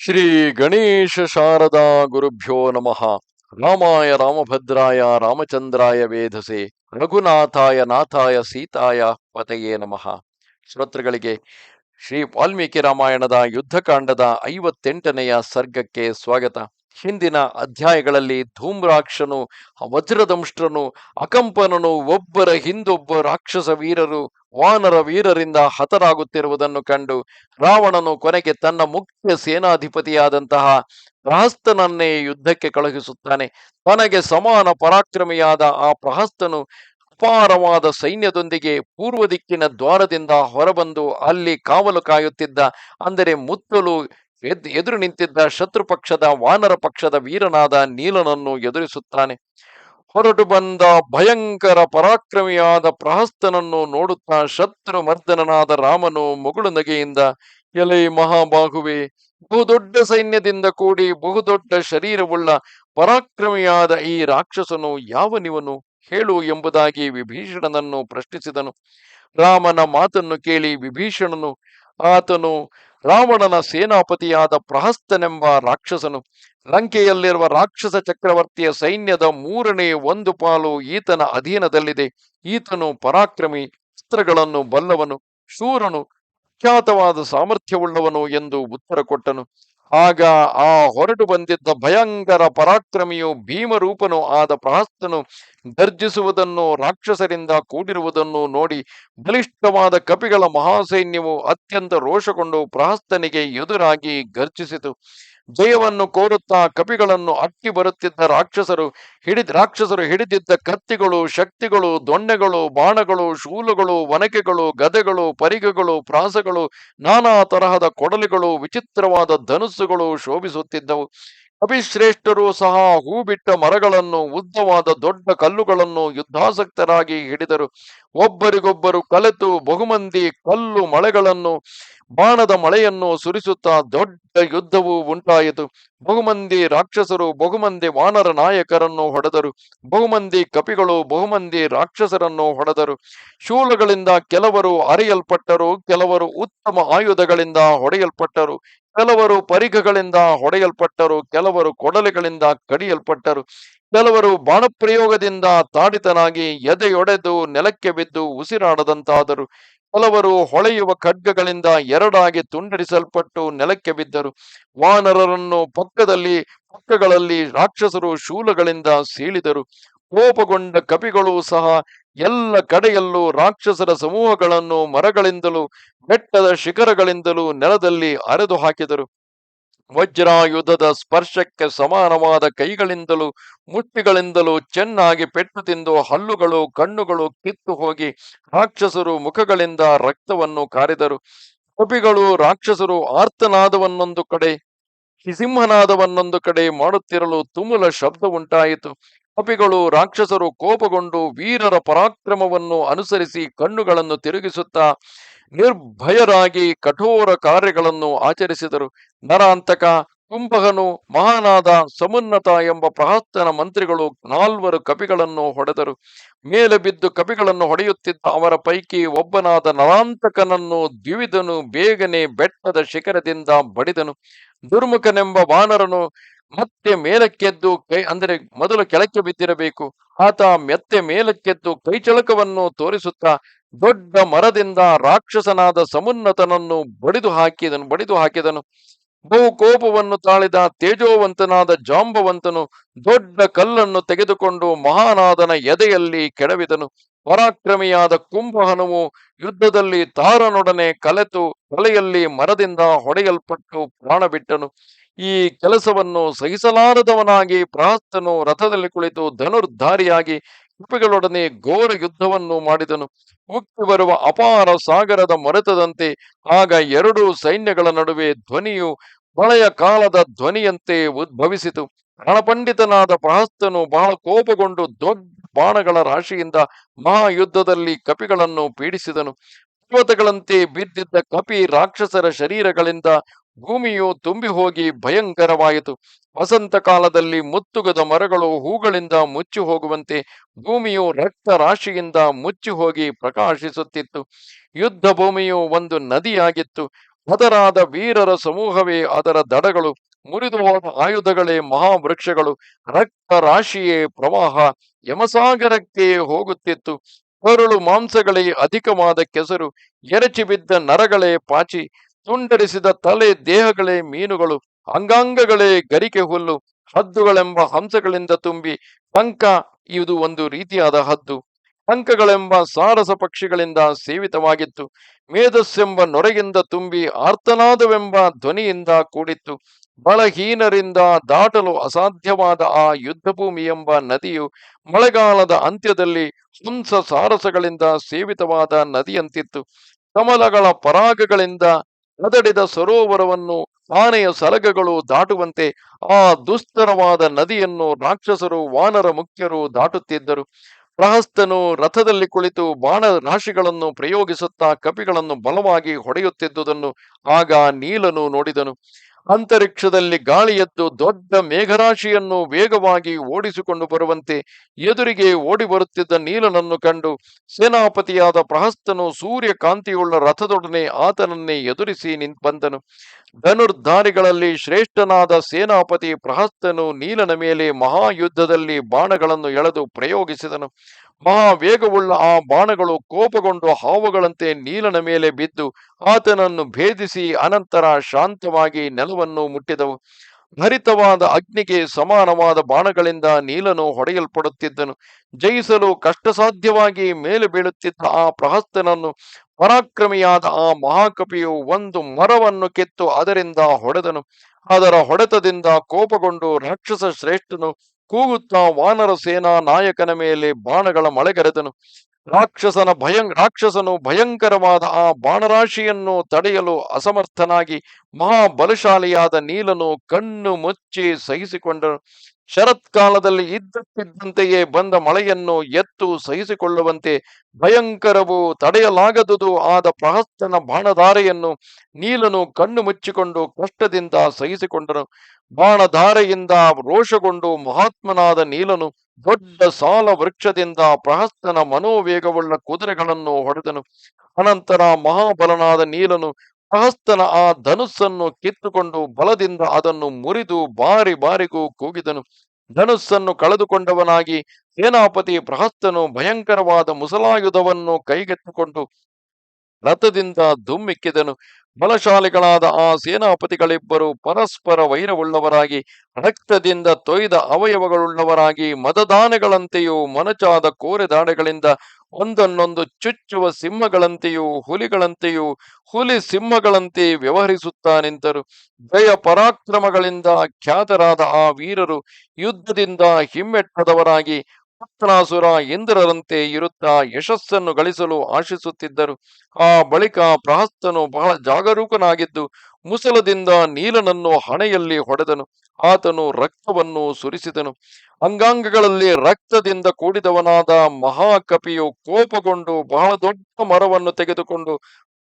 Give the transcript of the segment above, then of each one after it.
ಶ್ರೀ ಗಣೇಶ ಶಾರದಾ ಗುರುಭ್ಯೋ ನಮಃ. ರಾಮಾಯ ರಾಮಭದ್ರಾಯ ರಾಮಚಂದ್ರಾಯ ವೇಧಸೆ ರಘುನಾಥಾಯ ನಾಥಾಯ ಸೀತಾಯ ಪತಯೇ ನಮಃ. ಶ್ರೋತೃಗಳಿಗೆ ಶ್ರೀ ವಾಲ್ಮೀಕಿ ರಾಮಾಯಣದ ಯುದ್ಧಕಾಂಡದ ಐವತ್ತೆಂಟನೆಯ ಸರ್ಗಕ್ಕೆ ಸ್ವಾಗತ. ಹಿಂದಿನ ಅಧ್ಯಾಯಗಳಲ್ಲಿ ಧೂಮ್ರಾಕ್ಷನು, ವಜ್ರದಂಷ್ಟ್ರನು, ಅಕಂಪನನು, ಒಬ್ಬರ ಹಿಂದೊಬ್ಬ ರಾಕ್ಷಸ ವೀರರು, ವಾನರ ವೀರರಿಂದ ಹತರಾಗುತ್ತಿರುವುದನ್ನು ಕಂಡು ರಾವಣನು ಕೊನೆಗೆ ತನ್ನ ಮುಖ್ಯ ಸೇನಾಧಿಪತಿಯಾದಂತಹ ಪ್ರಹಸ್ತನನ್ನೇ ಯುದ್ಧಕ್ಕೆ ಕಳುಹಿಸುತ್ತಾನೆ. ತನಗೆ ಸಮಾನ ಪರಾಕ್ರಮಿಯಾದ ಆ ಪ್ರಹಸ್ತನು ಅಪಾರವಾದ ಸೈನ್ಯದೊಂದಿಗೆ ಪೂರ್ವ ದಿಕ್ಕಿನ ದ್ವಾರದಿಂದ ಹೊರಬಂದು ಅಲ್ಲಿ ಕಾವಲು ಕಾಯುತ್ತಿದ್ದ, ಅಂದರೆ ಮುತ್ತಲು ಎದುರು ನಿಂತಿದ್ದ ಶತ್ರು ಪಕ್ಷದ, ವಾನರ ಪಕ್ಷದ ವೀರನಾದ ನೀಲನನ್ನು ಎದುರಿಸುತ್ತಾನೆ. ಹೊರಟು ಬಂದ ಭಯಂಕರ ಪರಾಕ್ರಮಿಯಾದ ಪ್ರಹಸ್ತನನ್ನು ನೋಡುತ್ತಾ ಶತ್ರು ಮರ್ದನನಾದ ರಾಮನು ಮುಗುಳು ನಗೆಯಿಂದ, ಎಲೆ ಮಹಾಬಾಹುವೆ, ಬಹುದೊಡ್ಡ ಸೈನ್ಯದಿಂದ ಕೂಡಿ ಬಹುದೊಡ್ಡ ಶರೀರವುಳ್ಳ ಪರಾಕ್ರಮಿಯಾದ ಈ ರಾಕ್ಷಸನು ಯಾವನಿವನು ಹೇಳು ಎಂಬುದಾಗಿ ವಿಭೀಷಣನನ್ನು ಪ್ರಶ್ನಿಸಿದನು. ರಾಮನ ಮಾತನ್ನು ಕೇಳಿ ವಿಭೀಷಣನು, ಆತನು ರಾವಣನ ಸೇನಾಪತಿಯಾದ ಪ್ರಹಸ್ತನೆಂಬ ರಾಕ್ಷಸನು ಲಂಕೆಯಲ್ಲಿರುವ ರಾಕ್ಷಸ ಚಕ್ರವರ್ತಿಯ ಸೈನ್ಯದ ಮೂರನೇ ಒಂದು ಪಾಲು ಈತನ ಅಧೀನದಲ್ಲಿದೆ. ಈತನು ಪರಾಕ್ರಮಿ ಅಸ್ತ್ರಗಳನ್ನು ಬಲ್ಲವನು, ಶೂರನು ಖ್ಯಾತವಾದ ಸಾಮರ್ಥ್ಯವುಳ್ಳವನು ಎಂದು ಉತ್ತರ ಕೊಟ್ಟನು. ಆಗ ಆ ಹೊರಟು ಬಂದಿದ್ದ ಭಯಂಕರ ಪರಾಕ್ರಮಿಯು ಭೀಮರೂಪನು ಆದ ಪ್ರಹಸ್ತನು ಗರ್ಜಿಸುವುದನ್ನು ರಾಕ್ಷಸರಿಂದ ಕೂಡಿರುವುದನ್ನು ನೋಡಿ ಬಲಿಷ್ಠವಾದ ಕಪಿಗಳ ಮಹಾಸೈನ್ಯವು ಅತ್ಯಂತ ರೋಷಗೊಂಡು ಪ್ರಹಸ್ತನಿಗೆ ಎದುರಾಗಿ ಗರ್ಜಿಸಿತು. ಜಯವನ್ನು ಕೋರುತ್ತಾ ಕಪಿಗಳನ್ನು ಅಟ್ಟಿ ಬರುತ್ತಿದ್ದ ರಾಕ್ಷಸರು ಹಿಡಿದ ರಾಕ್ಷಸರು ಹಿಡಿದಿದ್ದ ಕತ್ತಿಗಳು, ಶಕ್ತಿಗಳು, ದೊಣ್ಣೆಗಳು, ಬಾಣಗಳು, ಶೂಲುಗಳು ವನಕೆಗಳು ಗದೆಗಳು, ಪರಿಗೆಗಳು, ಪ್ರಾಸಗಳು, ನಾನಾ ತರಹದ ಕೊಡಲಿಗಳು, ವಿಚಿತ್ರವಾದ ಧನುಸ್ಸುಗಳು ಶೋಭಿಸುತ್ತಿದ್ದವು. ಕಪಿಶ್ರೇಷ್ಠರು ಸಹ ಹೂ ಬಿಟ್ಟ ಮರಗಳನ್ನು, ಉದ್ದವಾದ ದೊಡ್ಡ ಕಲ್ಲುಗಳನ್ನು ಯುದ್ಧಾಸಕ್ತರಾಗಿ ಹಿಡಿದರು. ಒಬ್ಬರಿಗೊಬ್ಬರು ಕಲೆತು ಬಹುಮಂದಿ ಕಲ್ಲು ಮಳೆಗಳನ್ನು, ಬಾಣದ ಮಳೆಯನ್ನು ಸುರಿಸುತ್ತಾ ದೊಡ್ಡ ಯುದ್ಧವು ಉಂಟಾಯಿತು. ಬಹುಮಂದಿ ರಾಕ್ಷಸರು, ಬಹುಮಂದಿ ವಾನರ ನಾಯಕರನ್ನು ಹೊಡೆದರು. ಬಹುಮಂದಿ ಕಪಿಗಳು, ಬಹುಮಂದಿ ರಾಕ್ಷಸರನ್ನು ಹೊಡೆದರು. ಶೂಲಗಳಿಂದ ಕೆಲವರು ಅರಿಯಲ್ಪಟ್ಟರು, ಕೆಲವರು ಉತ್ತಮ ಆಯುಧಗಳಿಂದ ಹೊಡೆಯಲ್ಪಟ್ಟರು, ಕೆಲವರು ಪರಿಘಗಳಿಂದ ಹೊಡೆಯಲ್ಪಟ್ಟರು, ಕೆಲವರು ಕೊಡಲೆಗಳಿಂದ ಕಡಿಯಲ್ಪಟ್ಟರು, ಕೆಲವರು ಬಾಣಪ್ರಯೋಗದಿಂದ ತಾಡಿತನಾಗಿ ಎದೆಯೊಡೆದು ನೆಲಕ್ಕೆ ಬಿದ್ದು ಉಸಿರಾಡದಂತಾದರು. ಕೆಲವರು ಹೊಳೆಯುವ ಖಡ್ಗಗಳಿಂದ ಎರಡಾಗಿ ತುಂಡರಿಸಲ್ಪಟ್ಟು ನೆಲಕ್ಕೆ ಬಿದ್ದರು. ವಾನರರನ್ನು ಪಕ್ಕದಲ್ಲಿ, ಪಕ್ಕಗಳಲ್ಲಿ ರಾಕ್ಷಸರು ಶೂಲಗಳಿಂದ ಸೀಳಿದರು. ಕೋಪಗೊಂಡ ಕಪಿಗಳು ಸಹ ಎಲ್ಲ ಕಡೆಯಲ್ಲೂ ರಾಕ್ಷಸರ ಸಮೂಹಗಳನ್ನು ಮರಗಳಿಂದಲೂ ಬೆಟ್ಟದ ಶಿಖರಗಳಿಂದಲೂ ನೆಲದಲ್ಲಿ ಅರೆದು ಹಾಕಿದರು. ವಜ್ರಾಯುಧದ ಸ್ಪರ್ಶಕ್ಕೆ ಸಮಾನವಾದ ಕೈಗಳಿಂದಲೂ ಮುಷ್ಟಿಗಳಿಂದಲೂ ಚೆನ್ನಾಗಿ ಪೆಟ್ಟು ತಿಂದು ಹಲ್ಲುಗಳು, ಕಣ್ಣುಗಳು ಕಿತ್ತು ಹೋಗಿ ರಾಕ್ಷಸರು ಮುಖಗಳಿಂದ ರಕ್ತವನ್ನು ಕಾರಿದರು. ಕಪಿಗಳು ರಾಕ್ಷಸರು ಆರ್ತನಾದವನ್ನೊಂದು ಕಡೆ ಸಿಂಹನಾದವನ್ನೊಂದು ಕಡೆ ಮಾಡುತ್ತಿರಲು ತುಮುಲ ಶಬ್ದ ಉಂಟಾಯಿತು. ಕಪಿಗಳು ರಾಕ್ಷಸರು ಕೋಪಗೊಂಡು ವೀರರ ಪರಾಕ್ರಮವನ್ನು ಅನುಸರಿಸಿ ಕಣ್ಣುಗಳನ್ನು ತಿರುಗಿಸುತ್ತಾ ನಿರ್ಭಯರಾಗಿ ಕಠೋರ ಕಾರ್ಯಗಳನ್ನು ಆಚರಿಸಿದರು. ನರಾಂತಕ ಕುಂಭಕನು ಮಹಾನಾದ ಸಮುನ್ನತ ಎಂಬ ಪ್ರಹಸ್ತನ ಮಂತ್ರಿಗಳು ನಾಲ್ವರು ಕಪಿಗಳನ್ನು ಹೊಡೆದರು. ಮೇಲೆ ಬಿದ್ದು ಕಪಿಗಳನ್ನು ಹೊಡೆಯುತ್ತಿದ್ದ ಅವರ ಪೈಕಿ ಒಬ್ಬನಾದ ನರಾಂತಕನನ್ನು ದ್ವಿವಿಧನು ಬೇಗನೆ ಬೆಟ್ಟದ ಶಿಖರದಿಂದ ಬಡಿದನು. ದುರ್ಮುಖನೆಂಬ ವಾನರನು ಮತ್ತೆ ಮೇಲಕ್ಕೆದ್ದು ಕೈ, ಅಂದರೆ ಮೊದಲು ಕೆಳಕ್ಕೆ ಬಿದ್ದಿರಬೇಕು. ಆತ ಮೆತ್ತೆ ಮೇಲಕ್ಕೆದ್ದು ಕೈಚಳಕವನ್ನು ತೋರಿಸುತ್ತಾ ದೊಡ್ಡ ಮರದಿಂದ ರಾಕ್ಷಸನಾದ ಸಮುನ್ನತನನ್ನು ಬಡಿದು ಹಾಕಿದನು ಬಡಿದು ಹಾಕಿದನು. ಬಹು ಕೋಪವನ್ನು ತಾಳಿದ ತೇಜೋವಂತನಾದ ಜಾಂಬವಂತನು ದೊಡ್ಡ ಕಲ್ಲನ್ನು ತೆಗೆದುಕೊಂಡು ಮಹಾನಾದನ ಎದೆಯಲ್ಲಿ ಕೆಡವಿದನು. ಪರಾಕ್ರಮಿಯಾದ ಕುಂಭಹನುವು ಯುದ್ಧದಲ್ಲಿ ತಾರನೊಡನೆ ಕಲೆತು ತಲೆಯಲ್ಲಿ ಮರದಿಂದ ಹೊಡೆಯಲ್ಪಟ್ಟು ಪ್ರಾಣ ಬಿಟ್ಟನು ಈ ಕೆಲಸವನ್ನು ಸಹಿಸಲಾರದವನಾಗಿ ಪ್ರಾಸ್ತನು ರಥದಲ್ಲಿ ಕುಳಿತು ಧನುರ್ಧಾರಿಯಾಗಿ ಕಪಿಗಳೊಡನೆ ಘೋರ ಯುದ್ಧವನ್ನು ಮಾಡಿದನು. ಉಕ್ಕಿ ಬರುವ ಅಪಾರ ಸಾಗರದ ಮೊರೆತದಂತೆ ಆಗ ಎರಡು ಸೈನ್ಯಗಳ ನಡುವೆ ಧ್ವನಿಯು ಮಳೆಯ ಕಾಲದ ಧ್ವನಿಯಂತೆ ಉದ್ಭವಿಸಿತು. ರಣಪಂಡಿತನಾದ ಪ್ರಹಸ್ತನು ಬಹಳ ಕೋಪಗೊಂಡು ದೊಡ್ಡ ಬಾಣಗಳ ರಾಶಿಯಿಂದ ಮಹಾಯುದ್ಧದಲ್ಲಿ ಕಪಿಗಳನ್ನು ಪೀಡಿಸಿದನು. ಪರ್ವತಗಳಂತೆ ಬಿದ್ದಿದ್ದ ಕಪಿ ರಾಕ್ಷಸರ ಶರೀರಗಳಿಂದ ಭೂಮಿಯು ತುಂಬಿ ಹೋಗಿ ಭಯಂಕರವಾಯಿತು. ವಸಂತ ಕಾಲದಲ್ಲಿ ಮುತ್ತುಗದ ಮರಗಳು ಹೂಗಳಿಂದ ಮುಚ್ಚಿ ಹೋಗುವಂತೆ ಭೂಮಿಯು ರಕ್ತ ರಾಶಿಯಿಂದ ಮುಚ್ಚಿ ಹೋಗಿ ಪ್ರಕಾಶಿಸುತ್ತಿತ್ತು. ಯುದ್ಧ ಭೂಮಿಯು ಒಂದು ನದಿಯಾಗಿತ್ತು. ಹತರಾದ ವೀರರ ಸಮೂಹವೇ ಅದರ ದಡಗಳು. ಮುರಿದು ಹೋದ ಆಯುಧಗಳೇ ಮಹಾವೃಕ್ಷಗಳು. ರಕ್ತ ರಾಶಿಯೇ ಪ್ರವಾಹ. ಯಮಸಾಗರಕ್ಕೆ ಹೋಗುತ್ತಿತ್ತು. ಕರುಳು ಮಾಂಸಗಳೇ ಅಧಿಕವಾದ ಕೆಸರು. ಎರಚಿ ಬಿದ್ದ ನರಗಳೇ ಪಾಚಿ. ತುಂಡರಿಸಿದ ತಲೆ ದೇಹಗಳೇ ಮೀನುಗಳು, ಅಂಗಾಂಗಗಳೇ ಗರಿಕೆ ಹುಲ್ಲು, ಹದ್ದುಗಳೆಂಬ ಹಂಸಗಳಿಂದ ತುಂಬಿ ಪಂಕ ಇದು ಒಂದು ರೀತಿಯಾದ ಹದ್ದು. ಪಂಕಗಳೆಂಬ ಸಾರಸ ಪಕ್ಷಿಗಳಿಂದ ಸೇವಿತವಾಗಿತ್ತು. ಮೇಧಸ್ಸೆಂಬ ನೊರೆಯಿಂದ ತುಂಬಿ ಆರ್ತನಾದವೆಂಬ ಧ್ವನಿಯಿಂದ ಕೂಡಿತ್ತು. ಬಲಹೀನರಿಂದ ದಾಟಲು ಅಸಾಧ್ಯವಾದ ಆ ಯುದ್ಧಭೂಮಿ ಎಂಬ ನದಿಯು ಮಳೆಗಾಲದ ಅಂತ್ಯದಲ್ಲಿ ಹಂಸ ಸಾರಸಗಳಿಂದ ಸೇವಿತವಾದ ನದಿಯಂತಿತ್ತು. ಕಮಲಗಳ ಪರಾಗಗಳಿಂದ ಒದಡಿದ ಸರೋವರವನ್ನು ಆನೆಯ ಸಲಗಗಳು ದಾಟುವಂತೆ ಆ ದುಸ್ತರವಾದ ನದಿಯನ್ನು ರಾಕ್ಷಸರು, ವಾನರ ಮುಖ್ಯರು ದಾಟುತ್ತಿದ್ದರು. ಪ್ರಹಸ್ತನು ರಥದಲ್ಲಿ ಕುಳಿತು ಬಾಣ ರಾಶಿಗಳನ್ನು ಪ್ರಯೋಗಿಸುತ್ತಾ ಕಪಿಗಳನ್ನು ಬಲವಾಗಿ ಹೊಡೆಯುತ್ತಿದ್ದುದನ್ನು ಆಗ ನೀಲನು ನೋಡಿದನು. ಅಂತರಿಕ್ಷದಲ್ಲಿ ಗಾಳಿ ಎದ್ದು ದೊಡ್ಡ ಮೇಘರಾಶಿಯನ್ನು ವೇಗವಾಗಿ ಓಡಿಸಿಕೊಂಡು ಬರುವಂತೆ ಎದುರಿಗೆ ಓಡಿ ಬರುತ್ತಿದ್ದ ನೀಲನನ್ನು ಕಂಡು ಸೇನಾಪತಿಯಾದ ಪ್ರಹಸ್ತನು ಸೂರ್ಯಕಾಂತಿಯುಳ್ಳ ರಥದೊಡನೆ ಆತನನ್ನೇ ಎದುರಿಸಿ ನಿಂತ್ ಬಂದನು. ಧನುರ್ಧಾರಿಗಳಲ್ಲಿ ಶ್ರೇಷ್ಠನಾದ ಸೇನಾಪತಿ ಪ್ರಹಸ್ತನು ನೀಲನ ಮೇಲೆ ಮಹಾಯುದ್ಧದಲ್ಲಿ ಬಾಣಗಳನ್ನು ಎಳೆದು ಪ್ರಯೋಗಿಸಿದನು. ಮಹಾವೇಗವುಳ್ಳ ಆ ಬಾಣಗಳು ಕೋಪಗೊಂಡು ಹಾವುಗಳಂತೆ ನೀಲನ ಮೇಲೆ ಬಿದ್ದು ಆತನನ್ನು ಭೇದಿಸಿ ಅನಂತರ ಶಾಂತವಾಗಿ ನೆಲವನ್ನು ಮುಟ್ಟಿದವು. ಹರಿತವಾದ ಅಗ್ನಿಗೆ ಸಮಾನವಾದ ಬಾಣಗಳಿಂದ ನೀಲನು ಹೊಡೆಯಲ್ಪಡುತ್ತಿದ್ದನು. ಜಯಿಸಲು ಕಷ್ಟಸಾಧ್ಯವಾಗಿ ಮೇಲೆ ಬೀಳುತ್ತಿದ್ದ ಆ ಪ್ರಹಸ್ತನನ್ನು ಪರಾಕ್ರಮಿಯಾದ ಆ ಮಹಾಕಪಿಯು ಒಂದು ಮರವನ್ನು ಕೆತ್ತು ಅದರಿಂದ ಹೊಡೆದನು. ಅದರ ಹೊಡೆತದಿಂದ ಕೋಪಗೊಂಡು ರಾಕ್ಷಸ ಶ್ರೇಷ್ಠನು ಕೂಗುತ್ತಾ ವಾನರ ಸೇನಾ ನಾಯಕನ ಮೇಲೆ ಬಾಣಗಳ ಮಳೆಗರೆದನು ರಾಕ್ಷಸನ ಭಯಂ, ರಾಕ್ಷಸನು ಭಯಂಕರವಾದ ಆ ಬಾಣರಾಶಿಯನ್ನು ತಡೆಯಲು ಅಸಮರ್ಥನಾಗಿ ಮಹಾಬಲಶಾಲಿಯಾದ ನೀಲನು ಕಣ್ಣು ಮುಚ್ಚಿ ಸಹಿಸಿಕೊಂಡನು. ಶರತ್ಕಾಲದಲ್ಲಿ ಇದ್ದಕ್ಕಿದ್ದಂತೆಯೇ ಬಂದ ಮಳೆಯನ್ನು ಎತ್ತು ಸಹಿಸಿಕೊಳ್ಳುವಂತೆ ಭಯಂಕರವು ತಡೆಯಲಾಗದುದು ಆದ ಪ್ರಹಸ್ತನ ಬಾಣಧಾರೆಯನ್ನು ನೀಲನು ಕಣ್ಣು ಮುಚ್ಚಿಕೊಂಡು ಕಷ್ಟದಿಂದ ಸಹಿಸಿಕೊಂಡನು. ಬಾಣಧಾರೆಯಿಂದ ರೋಷಗೊಂಡು ಮಹಾತ್ಮನಾದ ನೀಲನು ದೊಡ್ಡ ಸಾಲ ವೃಕ್ಷದಿಂದ ಪ್ರಹಸ್ತನ ಮನೋವೇಗವುಳ್ಳ ಕುದುರೆಗಳನ್ನು ಹೊಡೆದನು. ಅನಂತರ ಮಹಾಬಲನಾದ ನೀಲನು ಪ್ರಹಸ್ತನ ಆ ಧನುಸ್ಸನ್ನು ಕಿತ್ತುಕೊಂಡು ಬಲದಿಂದ ಅದನ್ನು ಮುರಿದು ಬಾರಿ ಬಾರಿಗೂ ಕೂಗಿದನು. ಧನುಸ್ಸನ್ನು ಕಳೆದುಕೊಂಡವನಾಗಿ ಸೇನಾಪತಿ ಪ್ರಹಸ್ತನು ಭಯಂಕರವಾದ ಮುಸಲಾಯುಧವನ್ನು ಕೈಗೆತ್ತಿಕೊಂಡು ರಥದಿಂದ ಧುಮ್ಮಿಕ್ಕಿದನು. ಬಲಶಾಲಿಗಳಾದ ಆ ಸೇನಾಪತಿಗಳಿಬ್ಬರು ಪರಸ್ಪರ ವೈರವುಳ್ಳವರಾಗಿ, ರಕ್ತದಿಂದ ತೊಯ್ದ ಅವಯವಗಳುಳ್ಳವರಾಗಿ ಮತದಾನಗಳಂತೆಯೂ ಮೊನಚಾದ ಕೋರೆದಾಡೆಗಳಿಂದ ಒಂದನ್ನೊಂದು ಚುಚ್ಚುವ ಸಿಂಹಗಳಂತೆಯೂ ಹುಲಿಗಳಂತೆಯೂ ಹುಲಿ ಸಿಂಹಗಳಂತೆ ವ್ಯವಹರಿಸುತ್ತಾ ನಿಂತರು. ಜಯ ಪರಾಕ್ರಮಗಳಿಂದ ಖ್ಯಾತರಾದ ಆ ವೀರರು ಯುದ್ಧದಿಂದ ಹಿಮ್ಮೆಟ್ಟದವರಾಗಿ ಪುತ್ರಾಸುರ ಇಂದ್ರರಂತೆ ಇರುತ್ತಾ ಯಶಸ್ಸನ್ನು ಗಳಿಸಲು ಆಶಿಸುತ್ತಿದ್ದರು. ಆ ಬಳಿಕ ಪ್ರಹಸ್ತನು ಬಹಳ ಜಾಗರೂಕನಾಗಿದ್ದು ಮುಸಲದಿಂದ ನೀಲನನ್ನು ಹಣೆಯಲ್ಲಿ ಹೊಡೆದನು. ಆತನು ರಕ್ತವನ್ನು ಸುರಿಸಿದನು. ಅಂಗಾಂಗಗಳಲ್ಲಿ ರಕ್ತದಿಂದ ಕೂಡಿದವನಾದ ಮಹಾಕಪಿಯು ಕೋಪಗೊಂಡು ಬಹಳ ದೊಡ್ಡ ಮರವನ್ನು ತೆಗೆದುಕೊಂಡು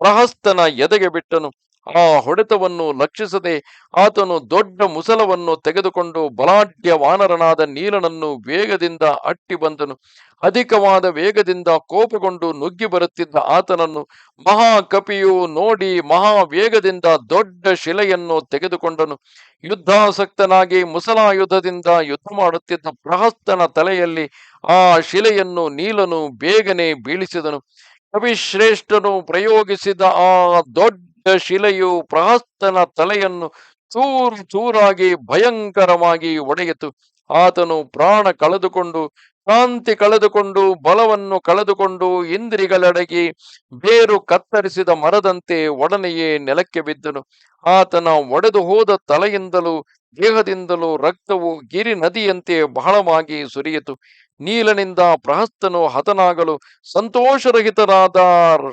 ಪ್ರಹಸ್ತನ ಎದೆಗೆ ಬಿಟ್ಟನು. ಆ ಹೊಡೆತವನ್ನು ಲಕ್ಷಿಸದೆ ಆತನು ದೊಡ್ಡ ಮುಸಲವನ್ನು ತೆಗೆದುಕೊಂಡು ಬಲಾಢ್ಯ ವಾನರನಾದ ನೀಲನನ್ನು ವೇಗದಿಂದ ಅಟ್ಟಿ ಬಂದನು. ಅಧಿಕವಾದ ವೇಗದಿಂದ ಕೋಪಗೊಂಡು ನುಗ್ಗಿ ಬರುತ್ತಿದ್ದ ಆತನನ್ನು ಮಹಾಕಪಿಯು ನೋಡಿ ಮಹಾ ವೇಗದಿಂದ ದೊಡ್ಡ ಶಿಲೆಯನ್ನು ತೆಗೆದುಕೊಂಡನು. ಯುದ್ಧಾಸಕ್ತನಾಗಿ ಮುಸಲಾಯುಧದಿಂದ ಯುದ್ಧ ಮಾಡುತ್ತಿದ್ದ ಪ್ರಹಸ್ತನ ತಲೆಯಲ್ಲಿ ಆ ಶಿಲೆಯನ್ನು ನೀಲನು ಬೇಗನೆ ಬೀಳಿಸಿದನು. ಕವಿಶ್ರೇಷ್ಠನು ಪ್ರಯೋಗಿಸಿದ ಆ ದೊಡ್ಡ ಶಿಲೆಯು ಪ್ರಹಸ್ತನ ತಲೆಯನ್ನು ಚೂರು ಚೂರಾಗಿ ಭಯಂಕರವಾಗಿ ಒಡೆಯಿತು. ಆತನು ಪ್ರಾಣ ಕಳೆದುಕೊಂಡು ಕಾಂತಿ ಕಳೆದುಕೊಂಡು, ಬಲವನ್ನು ಕಳೆದುಕೊಂಡು ಇಂದ್ರಿಗಳಡಗಿ ಬೇರು ಕತ್ತರಿಸಿದ ಮರದಂತೆ ಒಡನೆಯೇ ನೆಲಕ್ಕೆ ಬಿದ್ದನು. ಆತನ ಒಡೆದು ಹೋದ ತಲೆಯಿಂದಲೂ, ದೇಹದಿಂದಲೂ ರಕ್ತವು ಗಿರಿ ನದಿಯಂತೆ ಬಹಳವಾಗಿ ಸುರಿಯಿತು. ನೀಲನಿಂದ ಪ್ರಹಸ್ತನು ಹತನಾಗಲು ಸಂತೋಷರಹಿತರಾದ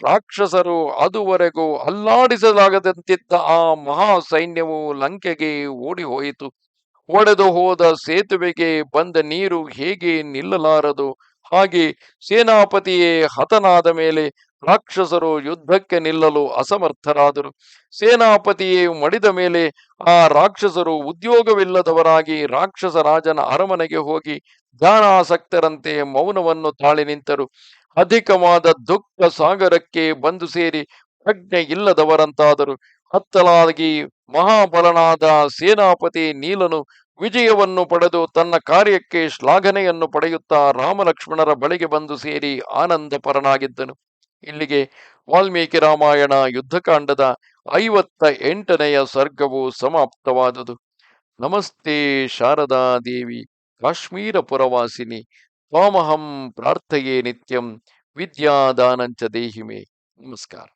ರಾಕ್ಷಸರು ಅದುವರೆಗೂ ಅಲ್ಲಾಡಿಸಲಾಗದಂತಿದ್ದ ಆ ಮಹಾ ಸೈನ್ಯವು ಲಂಕೆಗೆ ಓಡಿ ಹೋಯಿತು ಒಡೆದು ಹೋದ ಸೇತುವೆಗೆ ಬಂದ ನೀರು ಹೇಗೆ ನಿಲ್ಲಲಾರದು? ಹಾಗೆ ಸೇನಾಪತಿಯೇ ಹತನಾದ ಮೇಲೆ ರಾಕ್ಷಸರು ಯುದ್ಧಕ್ಕೆ ನಿಲ್ಲಲು ಅಸಮರ್ಥರಾದರು. ಸೇನಾಪತಿಯೇ ಮಡಿದ ಮೇಲೆ ಆ ರಾಕ್ಷಸರು ಉದ್ಯೋಗವಿಲ್ಲದವರಾಗಿ ರಾಕ್ಷಸ ರಾಜನ ಅರಮನೆಗೆ ಹೋಗಿ ಧ್ಯಾನಾಸಕ್ತರಂತೆ ಮೌನವನ್ನು ತಾಳಿ ನಿಂತರು. ಅಧಿಕವಾದ ದುಃಖ ಸಾಗರಕ್ಕೆ ಬಂದು ಸೇರಿ ಪ್ರಜ್ಞೆ ಇಲ್ಲದವರಂತಾದರು ಹತ್ತಲಾಗಿ ಮಹಾಬಲನಾದ ಸೇನಾಪತಿ ನೀಲನು ವಿಜಯವನ್ನು ಪಡೆದು ತನ್ನ ಕಾರ್ಯಕ್ಕೆ ಶ್ಲಾಘನೆಯನ್ನು ಪಡೆಯುತ್ತಾ ರಾಮಲಕ್ಷ್ಮಣರ ಬಳಿಗೆ ಬಂದು ಸೇರಿ ಆನಂದಪರನಾಗಿದ್ದನು. ಇಲ್ಲಿಗೆ ವಾಲ್ಮೀಕಿ ರಾಮಾಯಣ ಯುದ್ಧಕಾಂಡದ ಐವತ್ತ ಎಂಟನೆಯ ಸರ್ಗವು ಸಮಾಪ್ತವಾದುದು. ನಮಸ್ತೆ ಶಾರದಾ ದೇವಿ, ಕಾಶ್ಮೀರ ಪುರವಾಸಿನಿ, ತ್ವಾಮಹಂ ಪ್ರಾರ್ಥೆಯೇ ನಿತ್ಯಂ, ವಿದ್ಯಾದಾನಂಚ ದೇಹಿಮೆ. ನಮಸ್ಕಾರ.